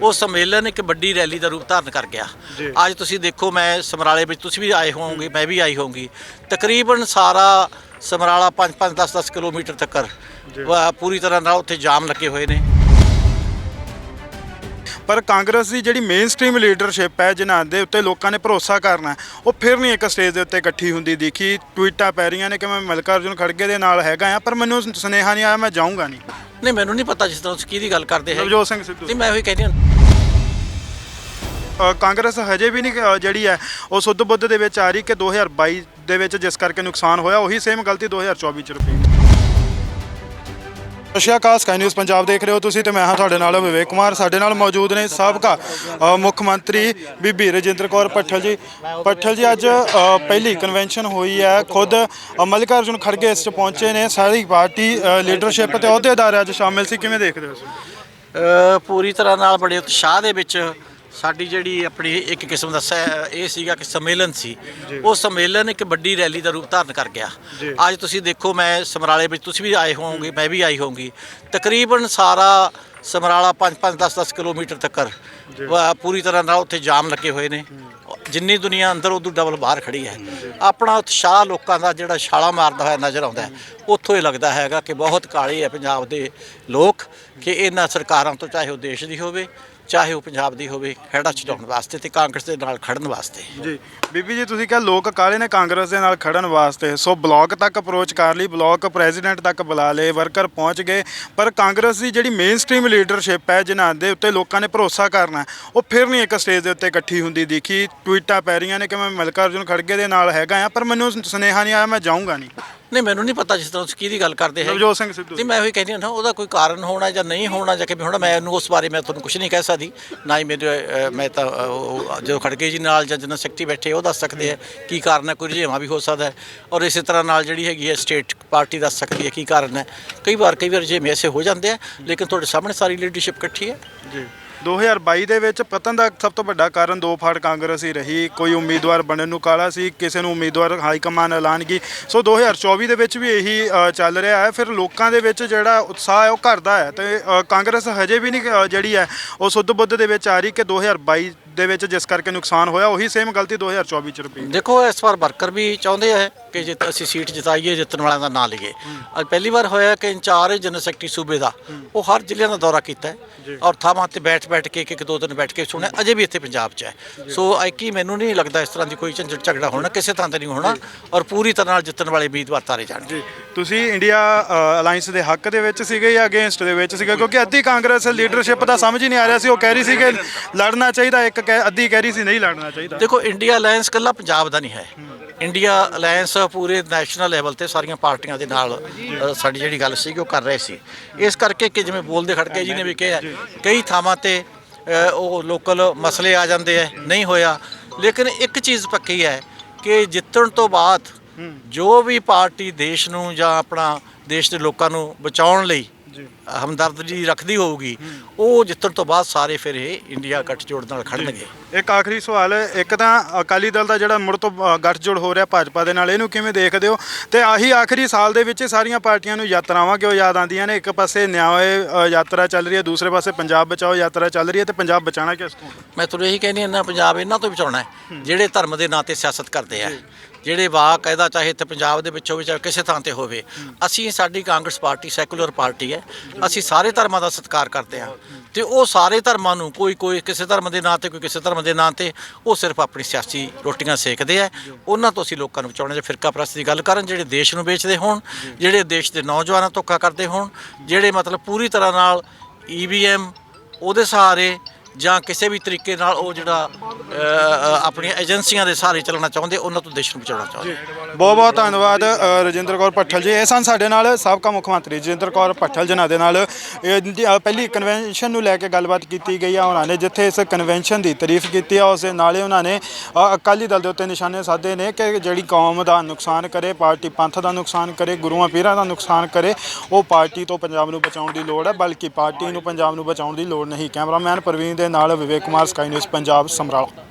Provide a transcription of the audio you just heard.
ਉਹ ਸੰਮੇਲਨ ਇੱਕ ਵੱਡੀ ਰੈਲੀ ਦਾ ਰੂਪ ਧਾਰਨ ਕਰ ਗਿਆ। ਅੱਜ ਤੁਸੀਂ ਦੇਖੋ ਮੈਂ ਸਮਰਾਲੇ ਵਿੱਚ ਤੁਸੀਂ ਵੀ ਆਏ ਹੋਵੋਗੇ ਮੈਂ ਵੀ ਆਈ ਹੋਵਾਂਗੀ ਤਕਰੀਬਨ ਸਾਰਾ ਸਮਰਾਲਾ 5 5 10 10 ਕਿਲੋਮੀਟਰ ਤੱਕ ਪੂਰੀ ਤਰ੍ਹਾਂ ਨਾਲ ਉੱਥੇ ਜਾਮ ਲੱਗੇ ਹੋਏ ਨੇ। ਪਰ ਕਾਂਗਰਸ ਦੀ ਜਿਹੜੀ ਮੇਨ ਸਟ੍ਰੀਮ ਲੀਡਰਸ਼ਿਪ ਹੈ ਜਿਨ੍ਹਾਂ ਦੇ ਉੱਤੇ ਲੋਕਾਂ ਨੇ ਭਰੋਸਾ ਕਰਨਾ ਉਹ ਫਿਰ ਨਹੀਂ ਇੱਕ ਸਟੇਜ ਦੇ ਉੱਤੇ ਇਕੱਠੀ ਹੁੰਦੀ ਦਿਖੀ। ਟਵੀਟਾਂ ਪੈ ਰਹੀਆਂ ਨੇ ਕਿ ਮੈਂ ਮਲਕਾਰਜੁਨ ਖੜਗੇ ਦੇ ਨਾਲ ਹੈਗਾ ਆ ਪਰ ਮੈਨੂੰ ਸੁਨੇਹਾ ਨਹੀਂ ਆਇਆ ਮੈਂ ਜਾਊਂਗਾ ਨਹੀਂ। ਨਹੀਂ ਮੈਨੂੰ ਨਹੀਂ ਪਤਾ ਜਿਸ ਤਰ੍ਹਾਂ ਤੁਸੀਂ ਕਿਹਦੀ ਗੱਲ ਕਰਦੇ ਹੈ ਨਵਜੋਤ ਸਿੰਘ ਸਿੱਧੂ। ਨਹੀਂ ਮੈਂ ਉਹੀ ਕਹਿੰਦੀ ਹਾਂ ਅ, ਕਾਂਗਰਸ ਹਜੇ ਵੀ ਨਹੀਂ ਅ, ਜਿਹੜੀ ਹੈ ਉਹ ਸੁੱਧ ਬੁੱਧ ਦੇ ਵਿੱਚ ਆ ਰਹੀ ਕਿ 2022 ਦੇ ਵਿੱਚ ਜਿਸ ਕਰਕੇ ਨੁਕਸਾਨ ਹੋਇਆ ਉਹੀ ਸੇਮ ਗਲਤੀ 2024 ਚ ਸਤਿ ਸ਼੍ਰੀ ਅਕਾਲ ਸਕਾਈ ਨਿਊਜ਼ ਪੰਜਾਬ ਦੇਖ ਰਹੇ ਹੋ ਤੁਸੀਂ ਤੇ ਮੈਂ ਹਾਂ ਤੁਹਾਡੇ ਨਾਲ ਵਿਵੇਕ ਕੁਮਾਰ। ਸਾਡੇ ਨਾਲ ਮੌਜੂਦ ਨੇ ਸਾਬਕਾ ਅ, ਮੁੱਖ ਮੰਤਰੀ ਬੀਬੀ ਰਜਿੰਦਰ ਕੌਰ ਪੱਠਲ ਜੀ। ਪੱਠਲ ਜੀ ਅੱਜ ਅ, ਪਹਿਲੀ ਕਨਵੈਨਸ਼ਨ ਹੋਈ ਹੈ। ਖੁਦ ਅ, ਮੱਲਿਕਾਰਜੁਨ ਖੜਗੇ ਇਸ ਚ ਪਹੁੰਚੇ ਨੇ। ਸਾਰੀ ਪਾਰਟੀ ਅ, ਲੀਡਰਸ਼ਿਪ ਤੇ ਅਹੁਦੇਦਾਰ ਅੱਜ ਸ਼ਾਮਿਲ ਸੀ। ਕਿਵੇਂ ਦੇਖਦੇ ਹੋ ਤੁਸੀਂ? ਅ, ਪੂਰੀ ਤਰ੍ਹਾਂ ਨਾਲ ਬੜੇ ਉਤਸ਼ਾਹ ਦੇ ਵਿੱਚ ਸਾਡੀ ਜਿਹੜੀ ਆਪਣੀ ਇੱਕ ਕਿਸਮ ਦਾ ਸੈ- ਇਹ ਸੀਗਾ ਕਿ ਸੰਮੇਲਨ ਸੀ। ਉਹ ਸੰਮੇਲਨ ਇੱਕ ਵੱਡੀ ਰੈਲੀ ਦਾ ਰੂਪ ਧਾਰਨ ਕਰ ਗਿਆ। ਅੱਜ ਤੁਸੀਂ ਦੇਖੋ ਮੈਂ ਸਮਰਾਲੇ ਵਿੱਚ ਤੁਸੀਂ ਵੀ ਆਏ ਹੋਵੋਗੇ ਮੈਂ ਵੀ ਆਈ ਹੋਵਾਂਗੀ ਤਕਰੀਬਨ ਸਾਰਾ ਸਮਰਾਲਾ 5 5 10 10 ਕਿਲੋਮੀਟਰ ਤੱਕ ਪੂਰੀ ਤਰ੍ਹਾਂ ਨਾਲ ਉੱਥੇ ਜਾਮ ਲੱਗੇ ਹੋਏ ਨੇ। ਜਿੰਨੀ ਦੁਨੀਆ ਅੰਦਰ ਉਦੋਂ ਡਬਲ ਬਾਹਰ ਖੜੀ ਹੈ। ਆਪਣਾ ਉਤਸ਼ਾਹ ਲੋਕਾਂ ਦਾ ਜਿਹੜਾ ਛਾਲਾ ਮਾਰਦਾ ਹੋਇਆ ਨਜ਼ਰ ਆਉਂਦਾ ਉੱਥੋਂ ਇਹ ਲੱਗਦਾ ਹੈਗਾ ਕਿ ਬਹੁਤ ਕਾਲੇ ਹੈ ਪੰਜਾਬ ਦੇ ਲੋਕ ਕਿ ਇਹਨਾਂ ਸਰਕਾਰਾਂ ਤੋਂ ਚਾਹੇ ਉਹ ਦੇਸ਼ ਦੀ ਹੋਵੇ, ਚਾਹੇ ਉਹ ਪੰਜਾਬ ਦੀ ਹੋਵੇ ਖੜਾ ਛਡਾਉਣ ਵਾਸਤੇ ਤੇ ਕਾਂਗਰਸ ਦੇ ਨਾਲ ਖੜਨ ਵਾਸਤੇ। ਜੀ। ਬੀਬੀ ਜੀ, ਤੁਸੀਂ ਕਿਹਾ ਲੋਕ ਕਾਲੇ ਨੇ ਕਾਂਗਰਸ ਦੇ ਨਾਲ ਖੜਨ ਵਾਸਤੇ। ਸੋ ਬਲਾਕ ਤੱਕ ਅਪਰੋਚ ਕਰ ਲਈ, ਬਲਾਕ ਪ੍ਰੈਜ਼ੀਡੈਂਟ ਤੱਕ ਬੁਲਾ ਲਏ ਵਰਕਰ ਪਹੁੰਚ ਗਏ। ਪਰ ਕਾਂਗਰਸ ਦੀ ਜਿਹੜੀ ਮੇਨ ਸਟ੍ਰੀਮ ਲੀਡਰਸ਼ਿਪ ਹੈ, ਜਿਨ੍ਹਾਂ ਦੇ ਉੱਤੇ ਲੋਕਾਂ ਨੇ ਭਰੋਸਾ ਕਰਨਾ ਉਹ ਫਿਰ ਨਹੀਂ ਇੱਕ ਸਟੇਜ ਦੇ ਉੱਤੇ ਇਕੱਠੀ ਹੁੰਦੀ ਦੇਖੀ। ਟਵੀਟ ਪੈ ਰਹੀਆਂ ਨੇ ਕਿ ਮੈਂ ਮਲਕਾਰਜੁਨ ਖੜਗੇ ਦੇ ਨਾਲ ਹੈਗਾ ਆ ਪਰ ਮੈਨੂੰ ਸੁਨੇਹਾ ਨਹੀਂ ਆਇਆ ਮੈਂ ਜਾਊਂਗਾ ਨਹੀਂ। ਨਹੀਂ ਮੈਨੂੰ ਨਹੀਂ ਪਤਾ ਜਿਸ ਤਰ੍ਹਾਂ ਤੁਸੀਂ ਕਿਹਦੀ ਗੱਲ ਕਰਦੇ ਹੈ ਨਵਜੋਤ ਸਿੰਘ ਸਿੱਧੂ ਨਹੀਂ ਮੈਂ ਉਹੀ ਕਹਿੰਦੀ ਹਾਂ ਉਹਦਾ ਕੋਈ ਕਾਰਨ ਹੋਣਾ ਜਾਂ ਨਹੀਂ ਹੋਣਾ ਜਾਂ ਕਿ ਹੋਣਾ ਮੈਂ ਉਹਨੂੰ ਉਸ ਬਾਰੇ ਮੈਂ ਤੁਹਾਨੂੰ ਕੁਝ ਨਹੀਂ ਕਹਿ ਸਕਦੀ। ਨਾ ਹੀ ਮੇਰੇ ਮੈਂ ਤਾਂ ਉਹ ਜਦੋਂ ਖੜਕੇ ਜੀ ਨਾਲ ਜਾਂ ਜਨਰਲ ਸੈਕਟਰੀ ਬੈਠੇ ਉਹ ਦੱਸ ਸਕਦੇ ਆ ਕੀ ਕਾਰਨ ਹੈ ਕੋਈ ਰੁਝੇਵਾਂ ਵੀ ਹੋ ਸਕਦਾ ਹੈ। ਔਰ ਇਸੇ ਤਰ੍ਹਾਂ ਨਾਲ ਜਿਹੜੀ ਹੈਗੀ ਹੈ ਸਟੇਟ ਪਾਰਟੀ ਦੱਸ ਸਕਦੀ ਹੈ ਕੀ ਕਾਰਨ ਹੈ। ਕਈ ਵਾਰ ਕਈ ਵਾਰ ਰੁਝੇਵੇਂ ਐਸੇ ਹੋ ਜਾਂਦੇ ਆ ਲੇਕਿਨ ਤੁਹਾਡੇ ਸਾਹਮਣੇ ਸਾਰੀ ਲੀਡਰਸ਼ਿਪ ਇਕੱਠੀ ਹੈ। ਜੀ। 2022 ਦੇ ਵਿੱਚ ਪਤਨ ਦਾ ਸਭ ਤੋਂ ਵੱਡਾ ਕਾਰਨ ਦੋ ਫਾੜ ਕਾਂਗਰਸ ਹੀ ਰਹੀ। ਕੋਈ ਉਮੀਦਵਾਰ ਬਣਨ ਨੂੰ ਕਾਲਾ ਸੀ, ਕਿਸੇ ਨੂੰ ਉਮੀਦਵਾਰ ਹਾਈ ਕਮਾਨ ਐਲਾਨ ਕੀ ਸੋ 2024 ਦੇ ਵਿੱਚ ਵੀ ਇਹੀ ਚੱਲ ਰਿਹਾ ਹੈ। ਫਿਰ ਲੋਕਾਂ ਦੇ ਵਿੱਚ ਜਿਹੜਾ ਉਤਸ਼ਾਹ ਹੈ ਉਹ ਘਟਦਾ ਹੈ ਤੇ ਕਾਂਗਰਸ ਹਜੇ ਵੀ ਨਹੀਂ ਜਿਹੜੀ ਹੈ, ਉਹ ਸੁੱਧ ਬੁੱਧ ਦੇ ਵਿੱਚ ਆ ਰਹੀ ਕਿ 2022 ਦੇ ਵਿੱਚ ਜਿਸ ਕਰਕੇ ਨੁਕਸਾਨ ਹੋਇਆ ਉਹੀ ਸੇਮ ਗਲਤੀ 2024 ਚ ਰਿਪੀਟ ਦੇਖੋ ਇਸ ਵਾਰ ਵਰਕਰ ਵੀ ਚਾਹੁੰਦੇ ਆ ਕਿ ਜਿੱਤ ਅਸੀਂ ਸੀਟ ਜਿਤਾਈਏ ਜਿੱਤਣ ਵਾਲਿਆਂ ਦਾ ਨਾਂ ਲਈਏ। ਅੱਜ ਪਹਿਲੀ ਵਾਰ ਹੋਇਆ ਕਿ ਇੰਚਾਰਜ ਜਨਰਲ ਸੈਕਟਰੀ ਸੂਬੇ ਦਾ ਉਹ ਹਰ ਜ਼ਿਲ੍ਹਿਆਂ ਦਾ ਦੌਰਾ ਕੀਤਾ ਹੈ ਔਰ ਥਾਵਾਂ ਤੇ ਬੈਠ ਬੈਠ ਕੇ ਇੱਕ ਇੱਕ ਦੋ ਦਿਨ ਬੈਠ ਕੇ ਸੁਣਿਆ ਅਜੇ ਵੀ ਇੱਥੇ ਪੰਜਾਬ 'ਚ ਹੈ। ਸੋ ਐਕੀ ਮੈਨੂੰ ਨਹੀਂ ਲੱਗਦਾ ਇਸ ਤਰ੍ਹਾਂ ਦੀ ਕੋਈ ਝਗੜਾ ਹੋਣਾ ਕਿਸੇ ਥਾਂ ਤੇ ਨਹੀਂ ਹੋਣਾ ਔਰ ਪੂਰੀ ਤਰ੍ਹਾਂ ਨਾਲ ਜਿੱਤਣ ਵਾਲੇ ਉਮੀਦਵਾਰ ਤਾਰੇ ਜਾਣਗੇ। ਜੀ। ਤੁਸੀਂ ਇੰਡੀਆ ਅਲਾਈਅੰਸ ਦੇ ਹੱਕ ਦੇ ਵਿੱਚ ਸੀਗੇ ਜਾਂ ਅਗੇਂਸਟ ਦੇ ਵਿੱਚ ਸੀਗੇ? ਕਿਉਂਕਿ ਅੱਧੀ ਕਾਂਗਰਸ ਲੀਡਰਸ਼ਿਪ ਦਾ ਸਮਝ ਹੀ ਨਹੀਂ ਆ ਰਿਹਾ ਸੀ ਉਹ ਕਹਿ ਰਹੀ ਸੀ ਕਿ ਲੜਨਾ ਚਾਹੀਦਾ ਇੱਕ ਕਹਿ- ਅੱਧੀ ਕਹਿ ਰਹੀ ਸੀ ਨਹੀਂ ਲੜਨਾ ਚਾਹੀਦਾ। ਦੇਖੋ ਇੰਡੀਆ ਅਲਾਈਅੰਸ ਕੱਲਾ ਪੰਜਾਬ ਦਾ ਨਹੀਂ ਹੈ। ਇੰਡੀਆ ਅਲਾਈਅੰਸ ਪੂਰੇ ਨੈਸ਼ਨਲ ਲੈਵਲ ਤੇ ਸਾਰੀਆਂ ਪਾਰਟੀਆਂ ਦੇ ਨਾਲ ਅ, ਸਾਡੀ ਜਿਹੜੀ ਗੱਲ ਸੀ ਉਹ ਕਰ ਰਹੇ ਸੀ। ਇਸ ਕਰਕੇ ਕਿ ਜਿਵੇਂ ਬੋਲਦੇ ਖੜਕੇ ਜੀ ਨੇ ਵੀ ਕਿਹਾ ਕਈ ਥਾਵਾਂ ਤੇ ਅ, ਉਹ ਲੋਕਲ ਮਸਲੇ ਆ ਜਾਂਦੇ ਐ ਨਹੀਂ ਹੋਇਆ। ਲੇਕਿਨ ਇੱਕ ਚੀਜ਼ ਪੱਕੀ ਹੈ ਕਿ ਜਿੱਤਣ ਤੋਂ ਬਾਅਦ ਜੋ ਵੀ ਪਾਰਟੀ ਦੇਸ਼ ਨੂੰ ਜਾਂ ਆਪਣਾ ਦੇਸ਼ ਦੇ ਲੋਕਾਂ ਨੂੰ ਬਚਾਉਣ ਲਈ ਜੀ। ਹਮਦਰਦੀ ਰੱਖਦੀ ਹੋਊਗੀ ਉਹ ਜਿੱਤਣ ਤੋਂ ਬਾਅਦ ਸਾਰੇ ਫਿਰ ਇਹ ਇੰਡੀਆ ਗੱਠਜੋੜ ਨਾਲ ਖੜਨਗੇ। ਇੱਕ ਆਖਰੀ ਸਵਾਲ ਇੱਕ ਤਾਂ ਅਕਾਲੀ ਦਲ ਦਾ ਜਿਹੜਾ ਮੁੜ ਤੋਂ ਗੱਠਜੋੜ ਹੋ ਰਿਹਾ ਭਾਜਪਾ ਦੇ ਨਾਲ ਇਹਨੂੰ ਕਿਵੇਂ ਦੇਖਦੇ ਹੋ? ਤੇ ਆਹੀ ਆਖਰੀ ਸਾਲ ਦੇ ਵਿੱਚ ਸਾਰੀਆਂ ਪਾਰਟੀਆਂ ਨੂੰ ਯਾਤਰਾਵਾਂ ਕਿਉਂ ਯਾਦ ਆਉਂਦੀਆਂ ਨੇ? ਇੱਕ ਪਾਸੇ ਨਿਆਏ ਯਾਤਰਾ ਚੱਲ ਰਹੀ ਹੈ ਦੂਸਰੇ ਪਾਸੇ ਪੰਜਾਬ ਬਚਾਓ ਯਾਤਰਾ ਚੱਲ ਰਹੀ ਹੈ ਤੇ ਪੰਜਾਬ ਬਚਾਣਾ ਕਿਸ ਤੋਂ ਮੈਂ ਤੁਹਾਨੂੰ ਇਹੀ ਕਹਿੰਦੀ ਹਾਂ ਨਾ ਪੰਜਾਬ ਇਹਨਾਂ ਤੋਂ ਬਚਾਉਣਾ ਹੈ ਜਿਹੜੇ ਧਰਮ ਦੇ ਨਾਂ ਤੇ ਸਿਆਸਤ ਕਰਦੇ ਆ। ਜਿਹੜੇ ਵਾਕ ਕਾਇਦਾ ਚਾਹੇ ਇੱਥੇ ਪੰਜਾਬ ਦੇ ਵਿੱਚ ਹੋਵੇ ਚਾਹੇ ਕਿਸੇ ਥਾਂ ਤੇ ਹੋਵੇ, ਅਸੀਂ ਸਾਡੀ ਕਾਂਗਰਸ ਪਾਰਟੀ ਸੈਕੂਲਰ ਪਾਰਟੀ ਹੈ, ਅਸੀਂ ਸਾਰੇ ਧਰਮਾਂ ਦਾ ਸਤਿਕਾਰ ਕਰਦੇ ਹਾਂ। ਤੇ ਉਹ ਸਾਰੇ ਧਰਮਾਂ ਨੂੰ ਕੋਈ ਕੋਈ ਕਿਸੇ ਧਰਮ ਦੇ ਨਾਂ ਤੇ, ਕੋਈ ਕਿਸੇ ਧਰਮ ਦੇ ਨਾਂ ਤੇ, ਉਹ ਸਿਰਫ ਆਪਣੀ ਸਿਆਸੀ ਰੋਟੀਆਂ ਸੇਕਦੇ ਆ। ਉਹਨਾਂ ਤੋਂ ਅਸੀਂ ਲੋਕਾਂ ਨੂੰ ਬਚਾਉਣਾ ਜੇ ਫਿਰਕਾ ਪ੍ਰਸਤ ਦੀ ਗੱਲ ਕਰਨ, ਜਿਹੜੇ ਦੇਸ਼ ਨੂੰ ਵੇਚਦੇ ਹੋਣ, ਜਿਹੜੇ ਦੇਸ਼ ਦੇ ਨੌਜਵਾਨਾਂ ਧੋਖਾ ਕਰਦੇ ਹੋਣ, ਜਿਹੜੇ ਮਤਲਬ ਪੂਰੀ ਤਰ੍ਹਾਂ ਨਾਲ ਈਵੀਐਮ ਉਹਦੇ ਸਹਾਰੇ ਜਾਂ ਕਿਸੇ ਵੀ ਤਰੀਕੇ ਨਾਲ ਉਹ ਜਿਹੜਾ ਆਪਣੀਆਂ ਏਜੰਸੀਆਂ ਦੇ ਸਹਾਰੇ ਚੱਲਣਾ ਚਾਹੁੰਦੇ, ਉਹਨਾਂ ਤੋਂ ਦੇਸ਼ ਨੂੰ ਬਚਾਉਣਾ ਚਾਹੁੰਦੇ। ਬਹੁਤ ਬਹੁਤ ਧੰਨਵਾਦ ਰਜਿੰਦਰ ਕੌਰ ਭੱਠਲ ਜੀ। ਇਹ ਸਨ ਸਾਡੇ ਨਾਲ ਸਾਬਕਾ ਮੁੱਖ ਮੰਤਰੀ ਰਜਿੰਦਰ ਕੌਰ ਭੱਠਲ ਜਿਨ੍ਹਾਂ ਦੇ ਨਾਲ। ਪਹਿਲੀ ਕਨਵੈਨਸ਼ਨ ਨੂੰ ਲੈ ਕੇ ਗੱਲਬਾਤ ਕੀਤੀ ਗਈ ਆ ਉਹਨਾਂ ਨੇ, ਜਿੱਥੇ ਇਸ ਕਨਵੈਨਸ਼ਨ ਦੀ ਤਾਰੀਫ ਕੀਤੀ ਆ, ਉਸ ਦੇ ਨਾਲੇ ਉਹਨਾਂ ਨੇ ਅਕਾਲੀ ਦਲ ਦੇ ਉੱਤੇ ਨਿਸ਼ਾਨੇ ਸਾਧੇ ਨੇ ਕਿ ਜਿਹੜੀ ਕੌਮ ਦਾ ਨੁਕਸਾਨ ਕਰੇ, ਪਾਰਟੀ ਪੰਥ ਦਾ ਨੁਕਸਾਨ ਕਰੇ, ਗੁਰੂਆਂ ਪੀਰਾਂ ਦਾ ਨੁਕਸਾਨ ਕਰੇ, ਉਹ ਪਾਰਟੀ ਤੋਂ ਪੰਜਾਬ ਨੂੰ ਬਚਾਉਣ ਦੀ ਲੋੜ ਹੈ ਬਲਕਿ ਪਾਰਟੀ ਨੂੰ ਪੰਜਾਬ ਨੂੰ ਬਚਾਉਣ ਦੀ ਲੋੜ ਨਹੀਂ। ਕੈਮਰਾਮੈਨ ਪ੍ਰਵੀਨ ਦੇ ਨਾਲ ਵਿਵੇਕ ਕੁਮਾਰ ਸਕਾਈ ਨਿਊਜ਼ ਪੰਜਾਬ ਸਮਰਾਲਾ।